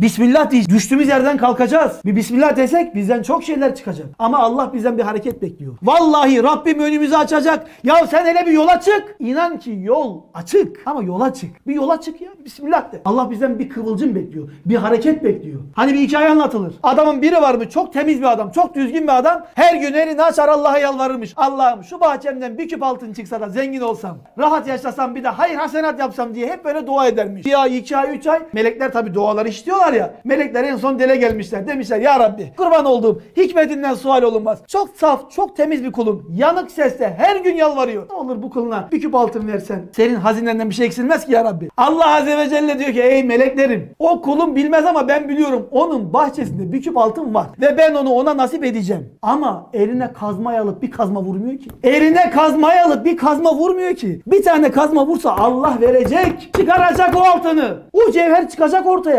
Bismillah diyeceğiz. Düştüğümüz yerden kalkacağız. Bir bismillah desek bizden çok şeyler çıkacak. Ama Allah bizden bir hareket bekliyor. Vallahi Rabbim önümüzü açacak. Ya sen hele bir yola çık. İnan ki yol açık. Ama yola çık. Bir yola çık ya. Bismillah de. Allah bizden bir kıvılcım bekliyor. Bir hareket bekliyor. Hani bir hikaye anlatılır. Adamın biri var mı? Çok temiz bir adam. Çok düzgün bir adam. Her gün elini açar Allah'a yalvarırmış. Allah'ım şu bahçemden bir küp altın çıksa da zengin olsam. Rahat yaşasam bir de hayır hasenat yapsam diye hep böyle dua edermiş. Bir ay, iki ay, üç ay. Melekler tabi duaları işliyorlar ya. Melekler en son dile gelmişler. Demişler ya Rabbi kurban olduğum hikmetinden sual olunmaz. Çok saf, çok temiz bir kulun. Yanık sesle her gün yalvarıyor. Ne olur bu kuluna bir küp altın versen. Senin hazinenden bir şey eksilmez ki ya Rabbi. Allah Azze ve Celle diyor ki ey meleklerim. O kulum bilmez ama ben biliyorum. Onun bahçesinde bir küp altın var. Ve ben onu ona nasip edeceğim. Ama eline kazmayı alıp bir kazma vurmuyor ki. Eline kazmayı alıp bir kazma vurmuyor ki. Bir tane kazma vursa Allah verecek. Çıkaracak o altını. O cevher çıkacak ortaya.